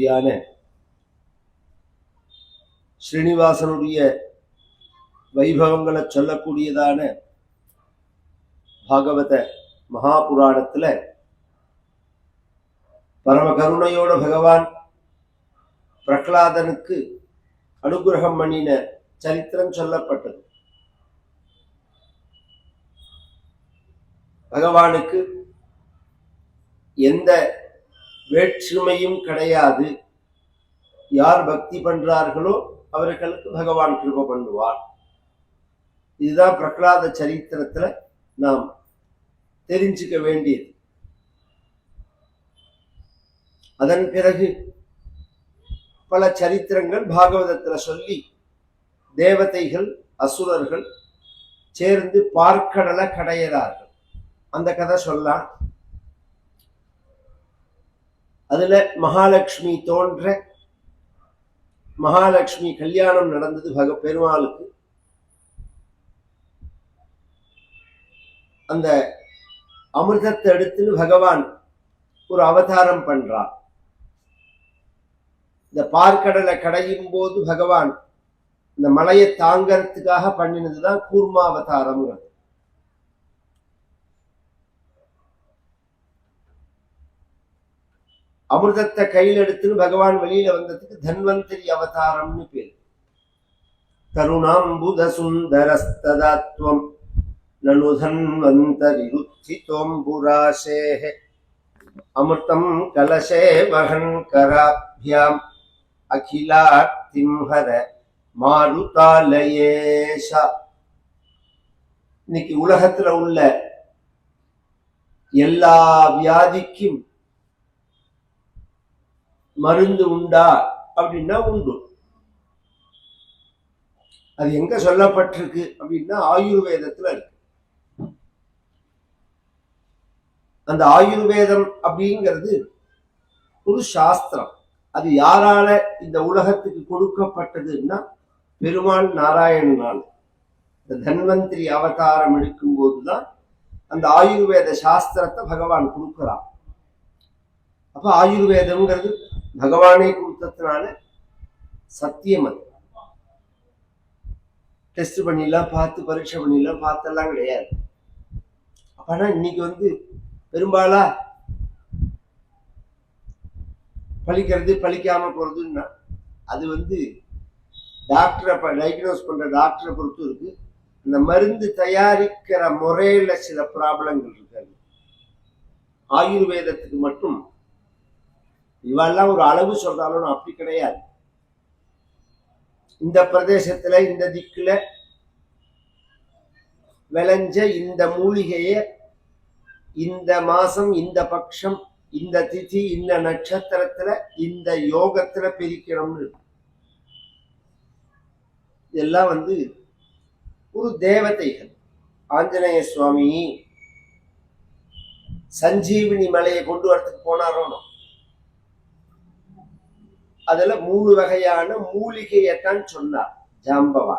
ஸ்ரீமதியான ஸ்ரீனிவாசனுடைய வைபவங்களை சொல்லக்கூடியதான பாகவத மகாபுராணத்தில் பரம கருணையோட பகவான் பிரகலாதனுக்கு அனுகிரகம் பண்ணின சரித்திரம் சொல்லப்பட்டது. பகவானுக்கு எந்த வேற்றுமையும் கிடையாது. யார் பக்தி பண்றார்களோ அவர்களுக்கு பகவான் கிருப பண்ணுவார். இதுதான் பிரகலாத சரித்திரத்துல நாம் தெரிஞ்சுக்க வேண்டியது. அதன் பிறகு பல சரித்திரங்கள் பாகவதத்துல சொல்லி தேவதைகள் அசுரர்கள் சேர்ந்து பார்க்கடலை கடையிறார்கள். அந்த கதை சொல்லலாம். அதுல மகாலட்சுமி தோன்ற மகாலட்சுமி கல்யாணம் நடந்தது பக பெருமாளுக்கு. அந்த அமிர்தத்தை எடுத்துன்னு பகவான் ஒரு அவதாரம் பண்றார். இந்த பார்க்கடலை கடையும் போது பகவான் இந்த மலையை தாங்கறதுக்காக பண்ணினதுதான் கூர்மா அமிர்தத்தை கையில் எடுத்துன்னு பகவான் வெளியில வந்ததுக்கு தன்வந்திரி அவதாரம்னு பேர். தருணாம்புத சுந்தரஸ்ததாத்வம் நனு தன்வந்தரி ருத்திதோம்புராசேः அமிர்தம் கலசே வகன் கராபியாம் அகிலார்த்திம் ஹர மாருதாலயேஷா. இன்னைக்கு உலகத்துல உள்ள எல்லா வியாதிக்கும் மருந்து உண்டா அப்படின்னா உண்டு. அது எங்க சொல்லப்பட்டிருக்கு அப்படின்னா ஆயுர்வேதத்துல இருக்கு. அந்த ஆயுர்வேதம் அப்படிங்கிறது ஒரு சாஸ்திரம். அது யாரால இந்த உலகத்துக்கு கொடுக்கப்பட்டதுன்னா பெருமாள் நாராயணனால் இந்த தன்வந்திரி அவதாரம் எடுக்கும் போதுதான் அந்த ஆயுர்வேத சாஸ்திரத்தை பகவான் கொடுக்கிறான். அப்ப ஆயுர்வேதம்ங்கிறது பகவானே கொடுத்ததுனால சத்தியம் அது. டெஸ்ட் பண்ணிடலாம் பார்த்து பரீட்சை பண்ணிடலாம் பார்த்தெல்லாம் கிடையாது. அப்பனா இன்னைக்கு வந்து பெரும்பாலா பழிக்கிறது பழிக்காம போறதுன்னா அது வந்து டாக்டரை டயக்னோஸ் பண்ற டாக்டரை பொறுத்து இருக்கு. இந்த மருந்து தயாரிக்கிற முறையில சில ப்ராப்ளங்கள் இருக்காது ஆயுர்வேதத்துக்கு மட்டும் இவெல்லாம் ஒரு அளவு சொல்றாலும் அப்படி கிடையாது. இந்த பிரதேசத்துல இந்த திக்குல விளைஞ்ச இந்த மூலிகைய இந்த மாசம் இந்த பட்சம் இந்த திதி இந்த நட்சத்திரத்துல இந்த யோகத்துல பிரிக்கணும்னு இதெல்லாம் வந்து ஒரு தேவதைகள். ஆஞ்சநேய சுவாமி சஞ்சீவினி மலையை கொண்டு வரத்துக்கு போனாரோ அதுல மூணு வகையான மூலிகையத்தான் சொன்னார் ஜாம்பவா.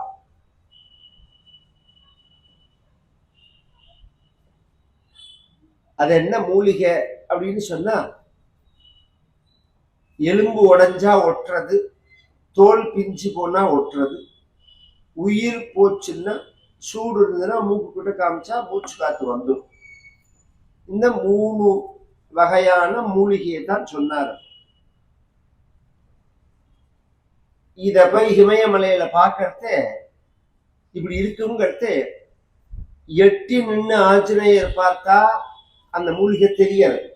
அது என்ன மூலிகை அப்படின்னு சொன்னா எலும்பு உடைஞ்சா ஒட்டுறது தோல் பிஞ்சு போனா ஒட்டுறது உயிர் போச்சுன்னா சூடு இருந்ததுன்னா மூக்கு கிட்ட காமிச்சா மூச்சு காத்து வந்துடும். இந்த மூணு வகையான மூலிகையை தான் சொன்னார். இத போய் இமயமலையில பார்க்கறது இப்படி இருக்குங்கிறது எட்டி நின்று ஆஞ்சநேயர் பார்த்தா அந்த மூலிகை தெரியல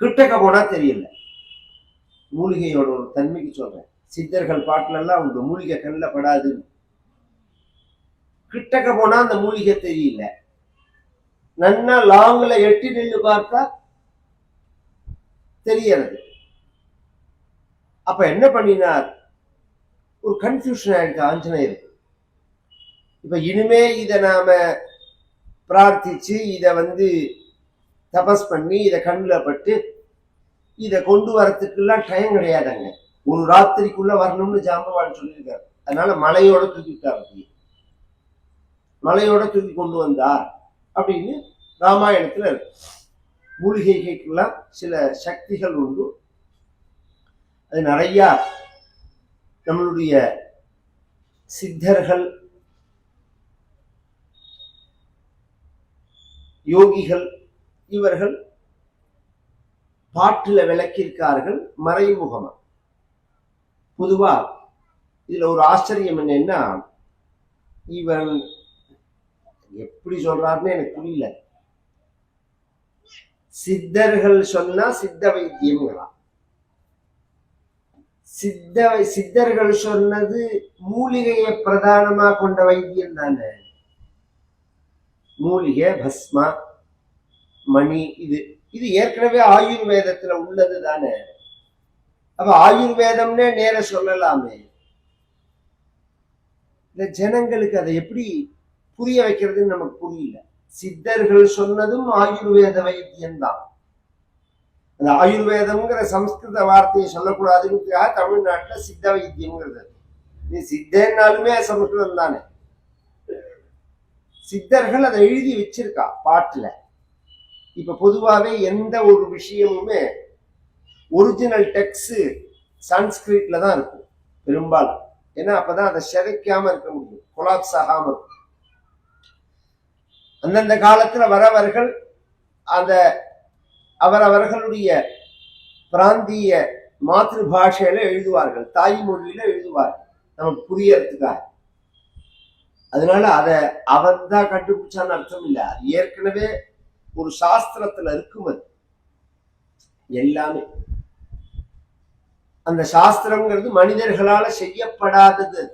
கிட்டக்க போனா தெரியல. மூலிகையோட ஒரு தன்மைக்கு சொல்றேன். சித்தர்கள் பாட்டிலெல்லாம் எல்லாம் மூலிகை கண்ணில் படாது. கிட்டக்க போனா அந்த மூலிகை தெரியல. நன்னா லாங்ல எட்டி நின்று பார்த்தா தெரியறது அப்ப என்ன பண்ணினார்? ஒரு கன்ஃபியூஷன் ஆயிடுச்சு ஆஞ்சநேயருக்கு இப்போ இனிமே இதை நாம் பிரார்த்திச்சு இதை வந்து தபஸ் பண்ணி இதை கண்ணில் பட்டு இதை கொண்டு வரத்துக்குலாம் டைம் கிடையாதுங்க. ஒரு ராத்திரிக்குள்ளே வரணும்னு ஜாம்பவான் சொல்லியிருக்காரு. அதனால மலையோட தூக்கிட்டார் அப்படியே. மலையோட தூக்கி கொண்டு வந்தார் அப்படின்னு ராமாயணத்தில் இருக்கு. மூலிகைகளுக்கெல்லாம் சில சக்திகள் உண்டு. அது நிறையா நம்மளுடைய சித்தர்கள் யோகிகள் இவர்கள் பாட்டில் விளக்கியிருக்கார்கள் மறைமுகமா? பொதுவா இதுல ஒரு ஆச்சரியம் என்னன்னா இவன் எப்படி சொல்றாருன்னு எனக்கு புரியல. சித்தர்கள் சொன்னா சித்த வைத்தியம்ங்களா சித்த சித்தர்கள் சொன்னது மூலிகையை பிரதானமா கொண்ட வைத்தியம் தானே? மூலிகை பஸ்மா மணி இது. இது ஏற்கனவே ஆயுர்வேதத்துல உள்ளது தானே? அப்ப ஆயுர்வேதம்னே நேர சொல்லலாமே. இந்த ஜனங்களுக்கு அதை எப்படி புரிய வைக்கிறதுன்னு நமக்கு புரியல. சித்தர்கள் சொன்னதும் ஆயுர்வேத வைத்தியம்தான். அந்த ஆயுர்வேதம்ங்கிற சம்ஸ்கிருத வார்த்தையை சொல்லக்கூடாதுங்கிறதுக்காக தமிழ்நாட்டில் சித்த வைத்தியம்ங்கிறது நீ சித்தேன்னாலுமே சம்ஸ்கிருதம் தானே. சித்தர்கள் அதை எழுதி வச்சிருக்கா பாட்டில். இப்போ பொதுவாகவே எந்த ஒரு விஷயமுமே ஒரிஜினல் டெக்ஸு சன்ஸ்கிரிட்ல தான் இருக்கும் பெரும்பாலும். ஏன்னா அப்பதான் அதை சிதைக்காம இருக்க முடியும் கொலாப்ஸ் ஆகாம இருக்கும். அந்தந்த காலத்துல வரவர்கள் அந்த அவரவர்களுடைய பிராந்திய மாத்ரு பாஷையில எழுதுவார்கள் தாய்மொழியில எழுதுவார்கள். நமக்கு புரியறதுக்காக. அதனால அதை அவன் தான் கண்டுபிடிச்சான்னு அர்த்தம் இல்லை. அது ஏற்கனவே ஒரு சாஸ்திரத்துல இருக்கும் அது. எல்லாமே. அந்த சாஸ்திரங்கிறது மனிதர்களால செய்யப்படாதது.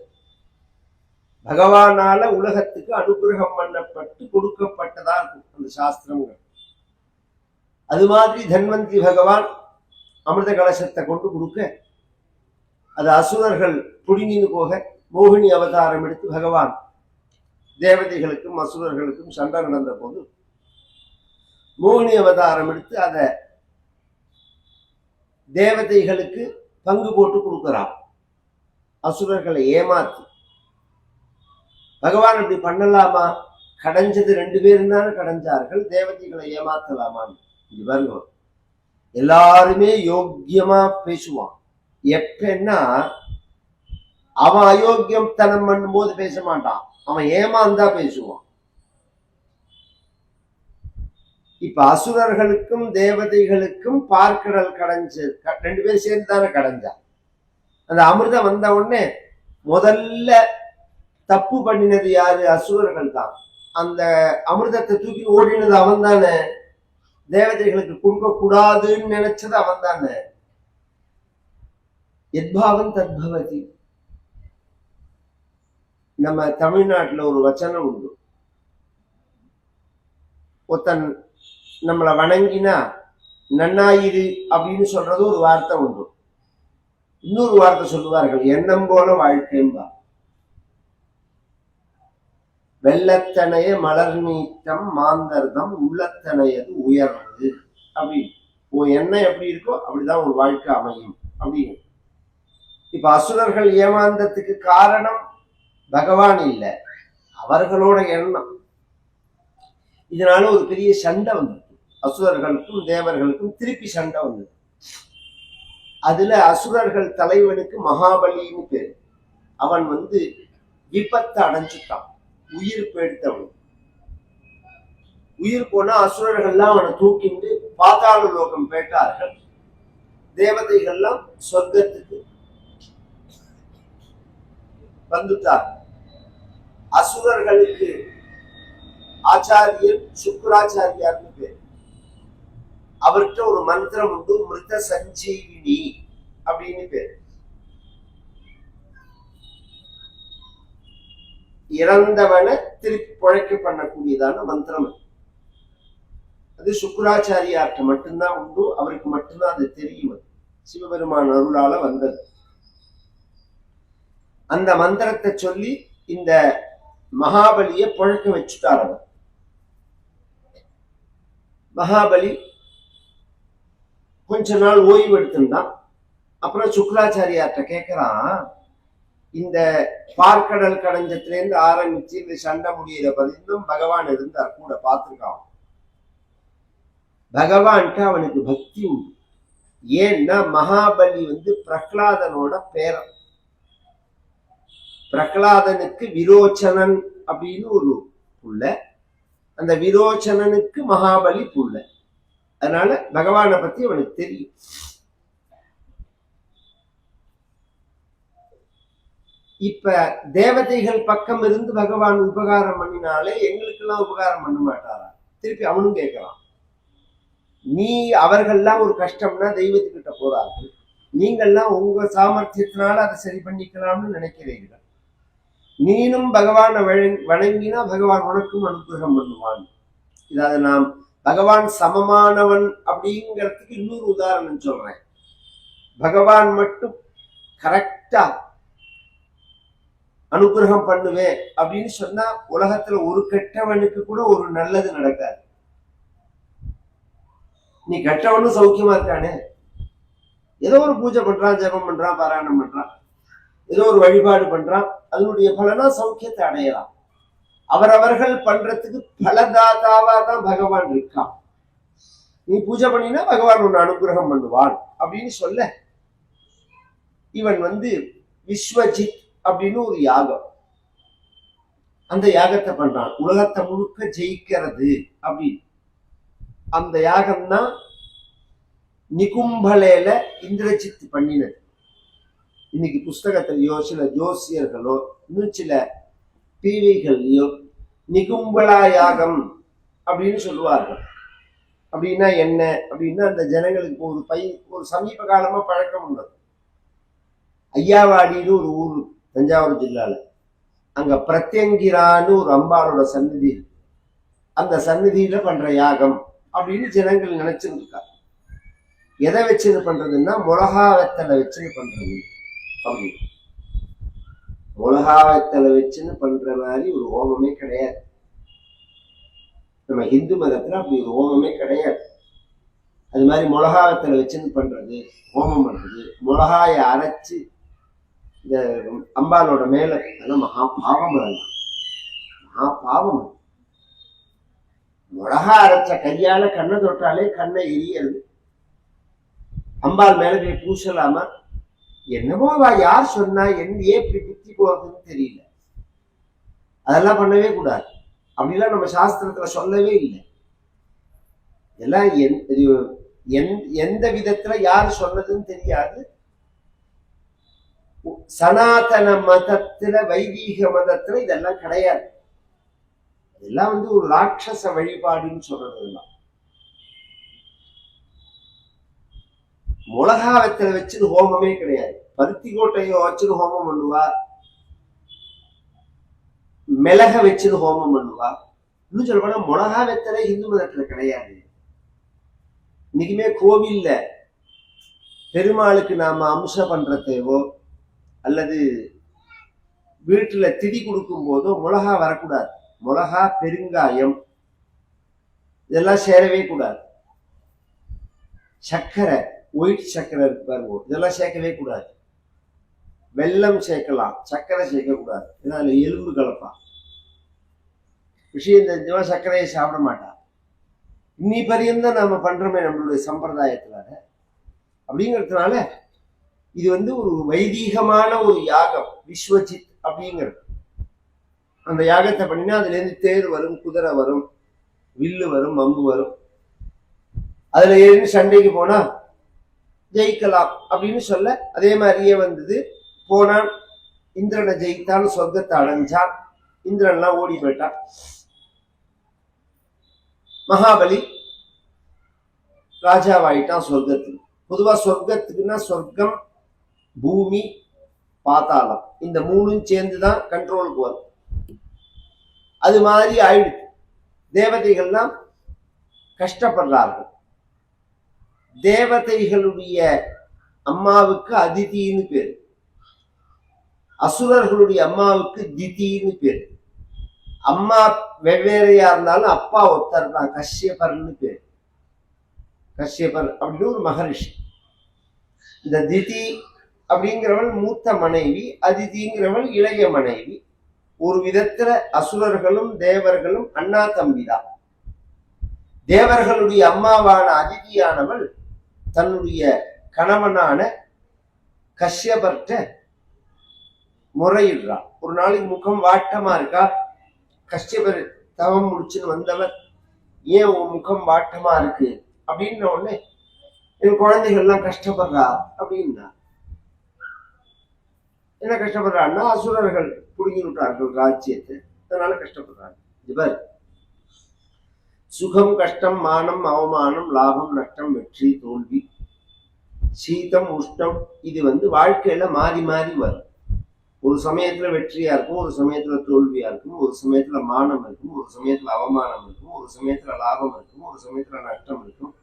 பகவானால உலகத்துக்கு அனுகிரகம் பண்ணப்பட்டு கொடுக்கப்பட்டதா இருக்கும் அந்த சாஸ்திரங்கள். அது மாதிரி தன்வந்தி பகவான் அமிர்த கலசத்தை கொண்டு கொடுக்க அது அசுரர்கள் புடுங்கின்னு போக மோகினி அவதாரம் எடுத்து பகவான் தேவதைகளுக்கும் அசுரர்களுக்கும் சண்டை நடந்த போது மோகினி அவதாரம் எடுத்து அதை தேவதைகளுக்கு பங்கு போட்டு கொடுக்கிறான். அசுரர்களை ஏமாத்தி. பகவான் அப்படி பண்ணலாமா? கடைஞ்சது ரெண்டு பேரும் தானே கடைஞ்சார்கள் தேவதைகளை ஏமாத்தலாமான்னு. இது பாருங்க. எல்லாருமே யோக்கியமா பேசுவான். எப்பன்னா அவன் அயோக்கியம் தனம் பண்ணும்போது பேச மாட்டான். அவன் ஏமாந்தா பேசுவான். இப்ப அசுரர்களுக்கும் தேவதைகளுக்கும் பார்க்கடல் கடைஞ்சு ரெண்டு பேரும் சேர்ந்து தானே கடைஞ்சா? அந்த அமிர்தம் வந்த உடனே முதல்ல தப்பு பண்ணினது யாரு? அசுரர்கள் தான். அந்த அமிர்தத்தை தூக்கி ஓடினது அவன் தானே தேவதைகளுக்கு கொடுக்க கூடாதுன்னு நினைச்சது அவன் தானே எத்பாவம் தத்பவதி. நம்ம தமிழ்நாட்டுல ஒரு வச்சனம் உண்டு. ஒருத்தன் நம்மளை வணங்கினா நன்னாயிரு அப்படின்னு சொல்றது ஒரு வார்த்தை உண்டு. இன்னொரு வார்த்தை சொல்லுவார்கள் எண்ணம் போல வாழ்க்கைம்பா வெள்ளத்தனைய மலர் நீட்டம் மாந்தர்தம் உள்ளத்தனையது உயர்ந்தது. அப்படி உன் எண்ணம் எப்படி இருக்கோ அப்படிதான் ஒரு வாழ்க்கை அமையும். அப்படின்னு இப்ப அசுரர்கள் ஏமாந்ததுக்கு காரணம் பகவான் இல்லை அவர்களோட எண்ணம். இதனால ஒரு பெரிய சண்டை வந்தது. அசுரர்களுக்கும் தேவர்களுக்கும் திருப்பி சண்டை வந்தது. அதுல அசுரர்கள் தலைவனுக்கு மகாபலின்னு பேர். அவன் வந்து விபத்தை அடைஞ்சுட்டான். உயிர் போயிடுத்தவன் உயிர் போனா அசுரர்கள்லாம் அவனை தூக்கிண்டு பாதாள லோகம் பேட்டார்கள். தேவதைகள்லாம் சொர்க்கத்துக்கு வந்துட்டார் அசுரர்களுக்கு ஆச்சாரியர் சுக்கராச்சாரியார்னு பேர். அவர்கிட்ட ஒரு மந்திரம் உண்டு மிருத சஞ்சீவினி அப்படின்னு பேர். இறந்தவனை திருப்பி பிழைக்க பண்ணக்கூடியதான மந்திரம் அது. சுக்கராச்சாரியார்கிட்ட மட்டும்தான் உண்டு அவருக்கு மட்டும்தான் அது தெரியும் சிவபெருமான் அருளால வந்தது. அந்த மந்திரத்தை சொல்லி இந்த மகாபலியை புழக்க வச்சுட்டார் அவர். மகாபலி கொஞ்ச நாள் ஓய்வு எடுத்திருந்தான். அப்புறம் சுக்கராச்சாரியார்கிட்ட கேட்கிறான் இந்த பார்க்கடல் கடஞ்சத்திலேருந்து ஆரம்பிச்சு இந்த சண்டை முடியிற பதிலும் பகவான் இருந்தார் கூட பார்த்திருக்கான். பகவான்கிட்ட அவனுக்கு பக்தி உண்டு. ஏன்னா மகாபலி வந்து பிரகலாதனோட பேரன். பிரகலாதனுக்கு விரோச்சனன் அப்படின்னு ஒரு புள்ள. அந்த விரோச்சனனுக்கு மகாபலி புள்ள. அதனால பகவானை பத்தி அவனுக்கு தெரியும். இப்ப தேவதைகள் பக்கம் இருந்து பகவான் உபகாரம் பண்ணினாலே எங்களுக்கெல்லாம் உபகாரம் பண்ண மாட்டாரா? திருப்பி அவனும் கேட்கலாம். நீ அவர்கள்லாம் ஒரு கஷ்டம்னா தெய்வத்துக்கிட்ட போறார்கள். நீங்கள்லாம் உங்க சாமர்த்தியத்தினால அதை சரி பண்ணிக்கலாம்னு நினைக்கிறீர்கள். நீனும் பகவானை வழங்- வணங்கினா பகவான் உனக்கும் அனுகிரகம் பண்ணுவான். இதாவது நாம் பகவான் சமமானவன் அப்படிங்கிறதுக்கு இன்னொரு உதாரணம் சொல்றேன். பகவான் மட்டும் கரெக்டா அனுகிரகம் பண்ணுவேன் அப்படின்னு சொன்னா உலகத்துல ஒரு கெட்டவனுக்கு கூட ஒரு நல்லது நடக்காது. நீ கெட்டவனும் சௌக்கியமா இருக்கானே? ஏதோ ஒரு பூஜை பண்றான் ஜபம் பண்றான் பாராயணம் பண்றான். ஏதோ ஒரு வழிபாடு பண்றான். அதனுடைய பலனா சௌக்கியத்தை அடையலாம். அவரவர்கள் பண்றதுக்கு பலதாதாவா தான் பகவான் இருக்கான். நீ பூஜை பண்ணினா பகவான் உன்னை அனுகிரகம் பண்ணுவான் அப்படின்னு சொல்ல. இவன் வந்து விஸ்வஜித் அப்படின்னு ஒரு யாகம். அந்த யாகத்தை பண்றான். உலகத்தை முழுக்க ஜெயிக்கிறது அப்படின்னு. அந்த யாகம் தான் நிகும்பலேல இந்திரஜித் பண்ணினது. இன்னைக்கு புஸ்தகத்திலேயோ சில ஜோசியர்களோ இன்னும் சில டிவிகள்லையோ நிகும்பலா யாகம் அப்படின்னு சொல்லுவார்கள். அப்படின்னா என்ன? அப்படின்னா அந்த ஜனங்களுக்கு ஒரு பை ஒரு சமீப காலமா பழக்கம் உள்ளது ஐயாவாடின்னு ஒரு ஊர் தஞ்சாவூர் ஜில்லாவில் அங்கே பிரத்யங்கிரான்னு ஒரு அம்பாளோட சந்நிதி. இருக்கு. அந்த சந்நிதியில் பண்ணுற யாகம் அப்படின்னு ஜனங்கள் நினச்சின்னு இருக்காங்க எதை வச்சுன்னு பண்ணுறதுன்னா மிளகா வெத்தலை வச்சுன்னு பண்ணுறது அப்படி மிளகா வெத்தலை வச்சுன்னு பண்ணுற மாதிரி ஒரு ஹோமமே கிடையாது. நம்ம ஹிந்து மதத்தில் அப்படி ஒரு ஹோமமே கிடையாது. அது மாதிரி மிளகா வெத்தலை வச்சுன்னு பண்ணுறது ஹோமம் பண்ணுறது மிளகாயை அரைச்சி இந்த அம்பாலோட மேல அதெல்லாம் மகா பாவம் அதெல்லாம் மகா பாவம் மிளகா அரைச்ச கையால கண்ணை தொட்டாலே கண்ணை எரியறது. அம்பாள் மேல போய் பூசலாமா? என்னமோ அவ யார் சொன்னா என் ஏன் இப்படி புத்தி போகுதுன்னு தெரியல. அதெல்லாம் பண்ணவே கூடாது. அப்படிலாம் நம்ம சாஸ்திரத்துல சொல்லவே இல்லை. எல்லாம் என் எந்- எந்த விதத்துல யார் சொன்னதுன்னு தெரியாது. சனாதன மதத்துல வைதீக மதத்துல இதெல்லாம் கிடையாது. இதெல்லாம் வந்து ஒரு ராட்சச வழிபாடுன்னு சொல்றது எல்லாம் மிளகா வெத்தலை வச்சுன்னு ஹோமமே கிடையாது. பருத்தி கோட்டையோ வச்சுன்னு ஹோமம் பண்ணுவா. மிளக வச்சுன்னு ஹோமம் பண்ணுவா. இன்னும் சொல்ல போனா மிளகா வெத்தலை இந்து மதத்துல கிடையாது. இன்னைக்குமே கோவில்ல பெருமாளுக்கு நாம அம்சம் பண்றதேவோ அல்லது வீட்டில் திதி கொடுக்கும் போதோ மிளகா வரக்கூடாது. மிளகா பெருங்காயம் இதெல்லாம் சேரவே கூடாது. சர்க்கரை ஒயிட் சர்க்கரை இருக்கு பாருங்க இதெல்லாம் சேர்க்கவே கூடாது. வெல்லம் சேர்க்கலாம் சர்க்கரை சேர்க்கக்கூடாது ஏன்னா அதில் எலும்பு கலப்பான் விஷயம் தெரிஞ்சவன் சர்க்கரையை சாப்பிட மாட்டான் இன்னி பரியந்தான் நாம் பண்றோமே நம்மளுடைய சம்பிரதாயத்தில் அப்படிங்கிறதுனால இது வந்து ஒரு வைதீகமான ஒரு யாகம் விஸ்வஜித் அப்படிங்கிறது. அந்த யாகத்தை பண்ணினா அதுல இருந்து தேர் வரும் குதிரை வரும் வில்லு வரும் அம்பு வரும். அதுல ஏறி சண்டைக்கு போனா ஜெயிக்கலாம் அப்படின்னு சொல்ல அதே மாதிரியே வந்தது. போனான் இந்திரனை ஜெயித்தான் சொர்க்கத்தை அடைஞ்சான். இந்திரன்லாம் ஓடி போயிட்டான். மகாபலி ராஜாவாயிட்டான் சொர்க்கத்துக்கு. பொதுவா சொர்க்கத்துக்குன்னா சொர்க்கம் பூமி பாத்தாளம் இந்த மூணும் சேர்ந்து தான் கண்ட்ரோலுக்கு வரும். அது மாதிரி ஆயிடுச்சு தேவதைகள்லாம் கஷ்டப்படுறார்கள். தேவதைகளுடைய அம்மாவுக்கு அதிதின்னு பேரு. அசுரர்களுடைய அம்மாவுக்கு திதின்னு பேரு. அம்மா வெவ்வேறையா இருந்தாலும் அப்பா ஒருத்தர் தான் கஷ்யபர்னு பேரு. கஷ்யபர் அப்படின்னு ஒரு மகரிஷி. இந்த திதி அப்படிங்கிறவள் மூத்த மனைவி அதிதிங்கிறவள் இளைய மனைவி. ஒரு விதத்துல அசுரர்களும் தேவர்களும் அண்ணா தம்பிதான். தேவர்களுடைய அம்மாவான அதிதியானவள் தன்னுடைய கணவனான கஷ்யபர்ட்ட முறையிடுறான் ஒரு நாளைக்கு முகம் வாட்டமா இருக்கா? கஷ்யபர் தவம் முடிச்சுன்னு வந்தவர் ஏன் உன் முகம் வாட்டமா இருக்கு? அப்படின்ன உடனே என் குழந்தைகள்லாம் கஷ்டப்படுறா அப்படின்னா என்ன கஷ்டப்படுறான்னா அசுரர்கள் புடுங்கி விட்டார்கள் ராஜ்யத்தை. அதனால கஷ்டப்படுறாங்க. இது சுகம் கஷ்டம் மானம் அவமானம் லாபம் நஷ்டம் வெற்றி தோல்வி சீதம் உஷ்டம் இது வந்து வாழ்க்கையில மாறி மாறி வரும். ஒரு சமயத்துல வெற்றியா இருக்கும் ஒரு சமயத்துல தோல்வியா இருக்கும் ஒரு சமயத்துல மானம் இருக்கும் ஒரு சமயத்துல அவமானம் இருக்கும் ஒரு சமயத்துல லாபம் இருக்கும் ஒரு சமயத்துல நஷ்டம் இருக்கும்.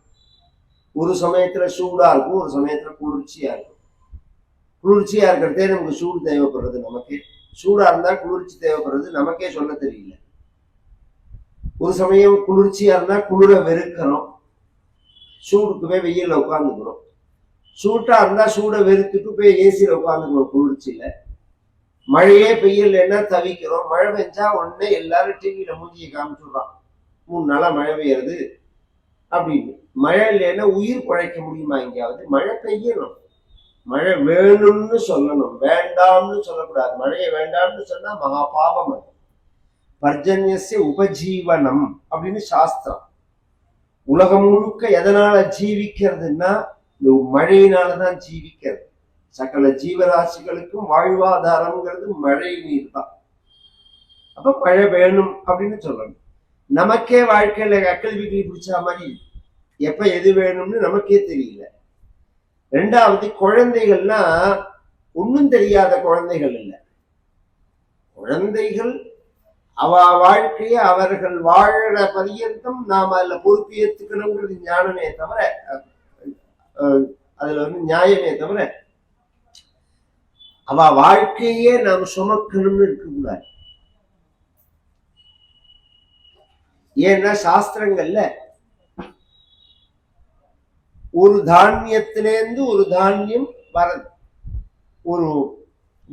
ஒரு சமயத்துல சூடா இருக்கும் ஒரு சமயத்துல குளிர்ச்சியா இருக்கும். குளிர்ச்சியாக இருக்கிறதே நமக்கு சூடு தேவைப்படுறது நமக்கு. சூடாக இருந்தால் குளிர்ச்சி தேவைப்படுறது நமக்கே சொல்ல தெரியல. ஒரு சமயம் குளிர்ச்சியாக இருந்தால் குளிர வெறுக்கிறோம். சூடுக்கு போய் வெயிலில் உட்காந்துக்கிறோம் சூட்டாக இருந்தால் சூடை வெறுத்துட்டு போய் ஏசியில் உட்காந்துக்கிறோம் குளிர்ச்சியில். மழையே பெய்யலைன்னா தவிக்கிறோம். மழை பெஞ்சா உடனே எல்லாரும் டிவியில் மூஞ்சியை காமிச்சுடுறான். மூணு நாளாக மழை பெய்யறது அப்படின்னு. மழை இல்லைன்னா உயிர் குழைக்க முடியுமா எங்கேயாவது? மழை பெய்யணும். மழை வேணும்னு சொல்லணும். வேண்டாம்னு சொல்லக்கூடாது. மழையை வேண்டாம்னு சொன்னா மகா பாபம் அது. பர்ஜன்யசிய உபஜீவனம் அப்படின்னு சாஸ்திரம். உலகம் முழுக்க எதனால ஜீவிக்கிறதுன்னா இந்த மழையினாலதான் ஜீவிக்கிறது. சகல ஜீவராசிகளுக்கும் வாழ்வாதாரம்ங்கிறது மழை நீர் தான் அப்ப மழை வேணும் அப்படின்னு சொல்லணும். நமக்கே வாழ்க்கையில அக்கல் வீக்கிலி பிடிச்ச மாதிரி எப்ப எது வேணும்னு நமக்கே தெரியல. ரெண்டாவது குழந்தைகள்னா ஒன்றும் தெரியாத குழந்தைகள் இல்லை. குழந்தைகள் அவ வாழ்க்கையை அவர்கள் வாழற பரியந்தம் நாம் அதில் பொறுப்பு ஏற்றுக்கணுங்கிறது ஞானமே தவிர அதில் வந்து நியாயமே தவிர அவ வாழ்க்கையே நாம் சுமக்கணும்னு இருக்கக்கூடாது. ஏன்னா சாஸ்திரங்கள்ல ஒரு தானியத்திலேருந்து ஒரு தானியம் வரது ஒரு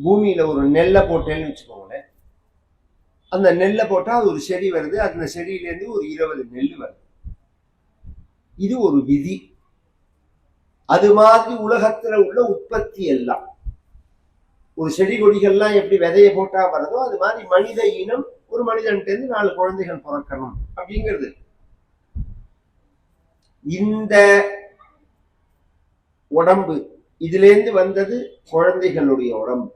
பூமியில ஒரு நெல்லை போட்டேன்னு வச்சுக்கோங்களேன். அந்த நெல்லை போட்டா அது ஒரு செடி வருது. அந்த செடியிலேருந்து ஒரு இருபது நெல் வருது. இது ஒரு விதி. அது மாதிரி உலகத்துல உள்ள உற்பத்தி எல்லாம். ஒரு செடி கொடிகள்லாம் எப்படி விதைய போட்டா வருதோ அது மாதிரி மனித இனம் ஒரு மனிதன்ட்டு நாலு குழந்தைகள் பிறக்கணும் அப்படிங்கிறது. இந்த உடம்பு. இதுலேருந்து வந்தது குழந்தைகளுடைய உடம்பு.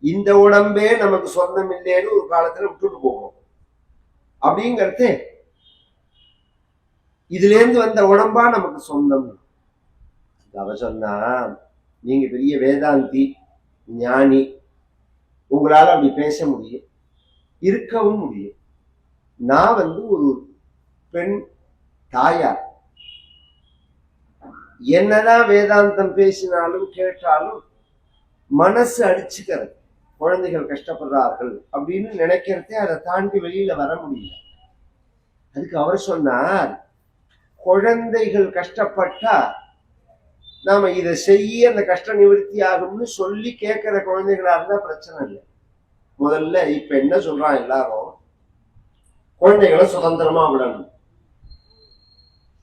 இந்த உடம்பே நமக்கு சொந்தம் இல்லைன்னு ஒரு காலத்துல விட்டுட்டு போகும். அப்படிங்கிறது இதுலேருந்து வந்த உடம்பா நமக்கு சொந்தம். அவ சொன்னா நீங்க பெரிய வேதாந்தி ஞானி உங்களால அப்படி பேச முடியும் இருக்கவும் முடியும். நான் வந்து ஒரு பெண் தாயார். என்னதான் வேதாந்தம் பேசினாலும் கேட்டாலும் மனசு அடிச்சுக்கிறது. குழந்தைகள் கஷ்டப்படுறார்கள் அப்படின்னு நினைக்கிறதே அதை தாண்டி வெளியில வர முடியல. அதுக்கு அவர் சொன்னார் குழந்தைகள் கஷ்டப்பட்டா நாம இதை செய்ய அந்த கஷ்ட நிவர்த்தி ஆகும்னு சொல்லி கேட்கிற குழந்தைகளா இருந்தா பிரச்சனை இல்லை. முதல்ல இப்ப என்ன சொல்றான் எல்லாரும்? குழந்தைகளை சுதந்திரமா விடணும்.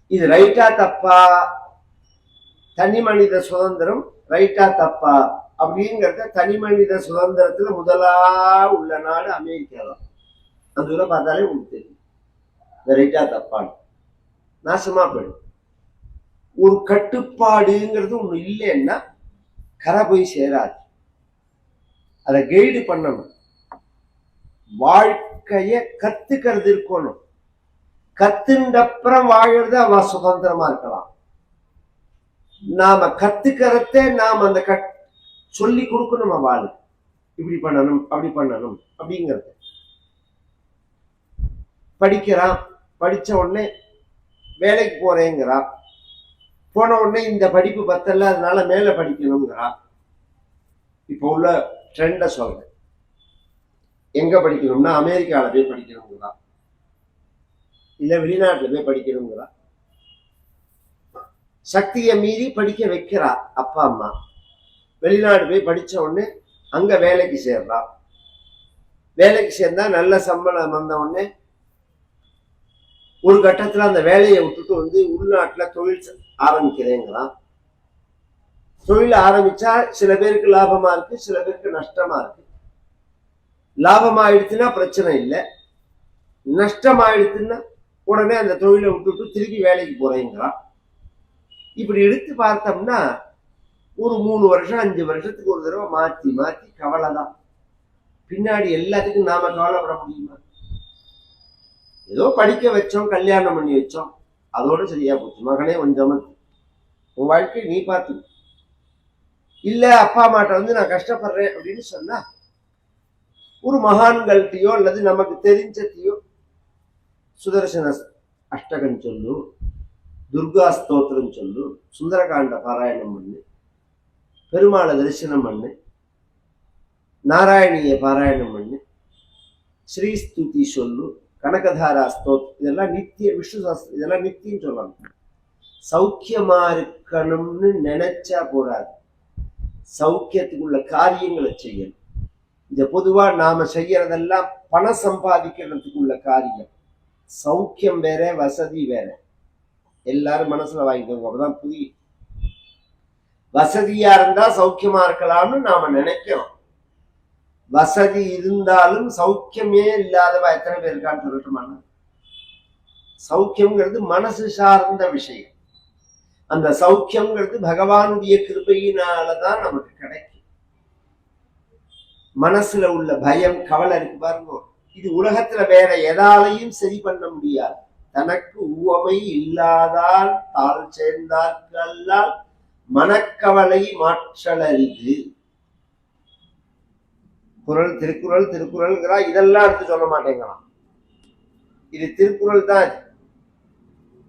இது ரைட்டா தப்பா? தனி மனித சுதந்திரம் ரைட்டா தப்பா? அப்படிங்கிறத தனி மனித சுதந்திரத்துல முதலா உள்ள நாடு அமெரிக்கா தான். அந்த ஊரை பார்த்தாலே உங்களுக்கு தெரியும். இந்த ரைட்டா தப்பான்னு. நாசமா போயிடும். ஒரு கட்டுப்பாடுங்கிறது ஒன்று இல்லைன்னா கரை போய் சேராது. அதை கைடு பண்ணணும். வாழ்க்கைய கத்துக்கிறது இருக்கணும். கத்துண்டப்புறம் வாழறது அவ சுதந்திரமா இருக்கலாம். நாம கத்துக்கிறதே நாம் அந்த கட் சொல்லி கொடுக்கணும் வாழ் இப்படி பண்ணணும் அப்படி பண்ணணும் அப்படிங்கிறது. படிக்கிறான் படிச்ச உடனே வேலைக்கு போறேங்கிறா போன உடனே இந்த படிப்பு பத்தல அதனால மேல படிக்கணுங்கிறா இப்போ உள்ள ட்ரெண்டை சொல்றேன். எங்க படிக்கணும்னா அமெரிக்காவில் போய் படிக்கணுங்கிறா இல்லை வெளிநாட்டில் போய் படிக்கணுங்கிறா சக்தியை மீறி படிக்க வைக்கிறா அப்பா அம்மா. வெளிநாடு போய் படித்த உடனே அங்கே வேலைக்கு சேர்றா. வேலைக்கு சேர்ந்தா நல்ல சம்பளம் வந்த உடனே ஒரு கட்டத்தில் அந்த வேலையை விட்டுட்டு வந்து உள்நாட்டில் தொழில் செ- ஆரம்பிக்கிறேங்கிறான் தொழில் ஆரம்பிச்சா சில பேருக்கு லாபமா இருக்கு சில பேருக்கு நஷ்டமா இருக்கு. லாபமாயிடுச்சுன்னா பிரச்சனை இல்லை. நஷ்டமாயிடுச்சுன்னா உடனே அந்த தொழிலை விட்டுட்டு திருப்பி வேலைக்கு போறேங்கிறான் இப்படி எடுத்து பார்த்தோம்னா ஒரு மூணு வருஷம் அஞ்சு வருஷத்துக்கு ஒரு தடவை மாற்றி மாற்றி கவலை தான். பின்னாடி எல்லாத்துக்கும் நாம கவலைப்பட முடியுமா? ஏதோ படிக்க வச்சோம் கல்யாணம் பண்ணி வச்சோம். அதோட சரியா போச்சு. மகனே கொஞ்சம் உன் வாழ்க்கை நீ பார்த்து. இல்ல அப்பா அம்மாட்ட வந்து நான் கஷ்டப்படுறேன் அப்படின்னு சொன்னா ஒரு மகான்கள்கிட்டயோ அல்லது நமக்கு தெரிஞ்சத்தையோ சுதர்சன அஷ்டகம் சொல்லும். துர்கா ஸ்தோத்திரம் சொல்லு சுந்தரகாண்ட பாராயணம் பண்ணு பெருமாளை தரிசனம் பண்ணு நாராயணிய பாராயணம் பண்ணு ஸ்ரீஸ்துதி சொல்லு கனகதாரா ஸ்தோத் இதெல்லாம் நித்திய விஷ்ணு சாஸ்திரம் இதெல்லாம் நித்தியம் சொல்லணும் சௌக்கியமா இருக்கணும்னு நினைச்சா போறாது. சௌக்கியத்துக்குள்ள காரியங்களை செய்யணும். இந்த பொதுவா நாம செய்யறதெல்லாம் பணம் சம்பாதிக்கிறதுக்குள்ள காரியம். சௌக்கியம் வேற வசதி வேற. எல்லாரும் மனசுல வாங்கிக்கோங்க. அப்பதான் புரியும். வசதியா இருந்தா சௌக்கியமா இருக்கலாம்னு நாம நினைக்கிறோம். வசதி இருந்தாலும் சௌக்கியமே இல்லாதவா எத்தனை பேர் இருக்கான்னு சொல்லட்டுமான சௌக்கியம்ங்கிறது மனசு சார்ந்த விஷயம். அந்த சௌக்கியம்ங்கிறது பகவானுடைய கிருபையினாலதான் நமக்கு கிடைக்கும். மனசுல உள்ள பயம் கவலை இருக்கு பாருங்க. இது உலகத்துல வேற எதாலையும் சரி பண்ண முடியாது. தனக்கு உவமை இல்லாதால் தாழ் சேர்ந்தார்களால் மனக்கவலை மாற்றலரிது குரல் திருக்குறள் திருக்குறள்ங்கிறா இதெல்லாம் எடுத்து சொல்ல மாட்டேங்கிறான். இது திருக்குறள் தான்.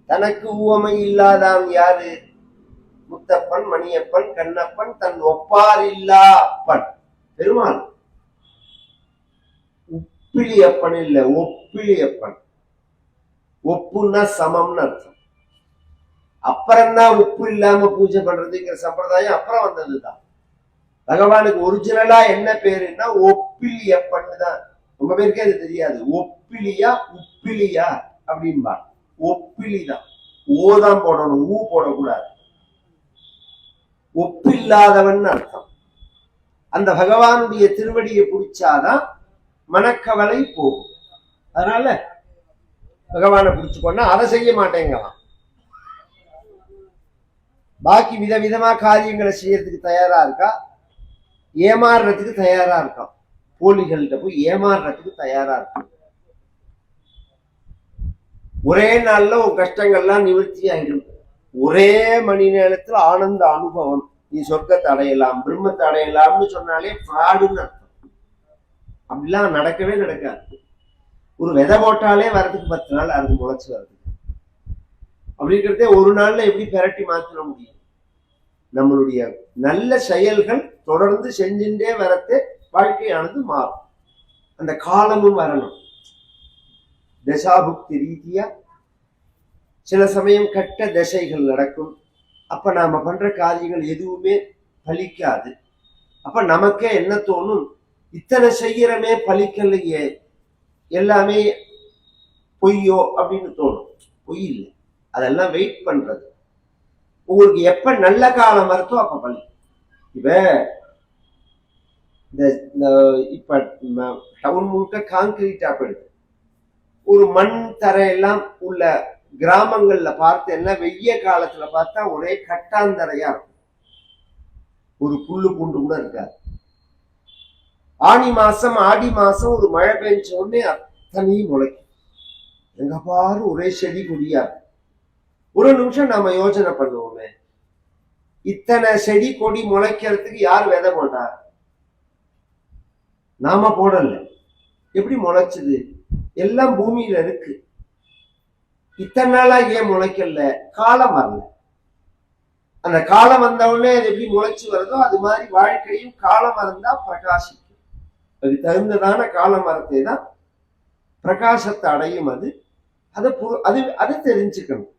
தனக்கு உவமை இல்லாதான் யாரு? முத்தப்பன் மணியப்பன் கண்ணப்பன் தன் ஒப்பார் இல்லா அப்பன் பெருமாள். உப்பிலியப்பன் இல்லை ஒப்பிலியப்பன். ஒப்புன்னா சமம்னு அர்த்தம். அப்புறம் தான் உப்பு இல்லாம பூஜை பண்றதுங்கிற சம்பிரதாயம் அப்புறம் வந்ததுதான். பகவானுக்கு ஒரிஜினலா என்ன பேருன்னா ஒப்பிலியப்பன்னு தான் ரொம்ப பேருக்கே அது தெரியாது. ஒப்பிலியா உப்பிலியா அப்படின்பா ஒப்பிலி தான் ஓ தான் போடணும் ஊ போடக்கூடாது. ஒப்பில்லாதவன் அர்த்தம். அந்த பகவானுடைய திருவடியை பிடிச்சாதான் மனக்கவலை போகும். அதனால பகவானை பிடிச்சுக்கோன்னா அதை செய்ய மாட்டேங்கலாம் பாக்கி விதவிதமா காரியங்களை செய்யறதுக்கு தயாரா இருக்கா? ஏமாறுறதுக்கு தயாரா இருக்கான் போலிகள்கிட்ட போய் ஏமாறுறதுக்கு தயாரா இருக்கும் ஒரே நாள்ல உன் கஷ்டங்கள்லாம் நிவர்த்தி ஆயிடும். ஒரே மணி நேரத்துல ஆனந்த அனுபவம். நீ சொர்க்கத்தை அடையலாம் பிரம்மத்தை அடையலாம்னு சொன்னாலே ஃப்ராடுன்னு அர்த்தம். அப்படிலாம் நடக்கவே நடக்காது. ஒரு விதை போட்டாலே வரதுக்கு பத்து நாள் அது முளைச்சு வருது. அப்படிங்கிறதே ஒரு நாள்ல எப்படி பெரட்டி மாத்திர முடியும்? நம்மளுடைய நல்ல செயல்கள் தொடர்ந்து செஞ்சுட்டே வரத்து வாழ்க்கையானது மாறும். அந்த காலமும் வரணும். தசாபுக்தி ரீதியா சில சமயம் கட்ட தசைகள் நடக்கும். அப்ப நாம பண்ற காரியங்கள் எதுவுமே பலிக்காது. அப்ப நமக்கே என்ன தோணும்? இத்தனை செய்யறமே பலிக்கலையே. எல்லாமே பொய்யோ அப்படின்னு தோணும். பொய் இல்லை. அதெல்லாம் வெயிட் பண்றது. உங்களுக்கு எப்ப நல்ல காலம் வருதோ அப்ப பலி இப்ப இந்த இப்ப டவுன் முழுக்க காங்கிரீட்டா போயிடுது. ஒரு மண் தரையெல்லாம் உள்ள கிராமங்கள்ல எல்லாம் வெய்ய காலத்துல பார்த்தா ஒரே கட்டாந்தரையா இருக்கும். ஒரு புல்லு பூண்டு கூட இருக்காது. ஆனி மாசம் ஆடி மாசம் ஒரு மழை பெஞ்ச உடனே அத்தனையும் முளைக்கும். எங்க பாரு ஒரே செடி கொடியா. ஒரு நிமிஷம் நாம யோசனை பண்ணுவோமே. இத்தனை செடி கொடி முளைக்கிறதுக்கு யார் விதை போட்டா? நாம போடல. எப்படி முளைச்சது? எல்லாம் பூமியில இருக்கு. இத்தனை நாளா ஏன் முளைக்கல? காலம் வரல. அந்த காலம் வந்தவுடனே அது எப்படி முளைச்சு வருதோ அது மாதிரி வாழ்க்கையும் காலம் வந்தா பிரகாசிக்கும். அது தகுந்ததான கால மரத்தை தான் பிரகாசத்தை அடையும் அது. அதை அது அதை தெரிஞ்சுக்கணும்.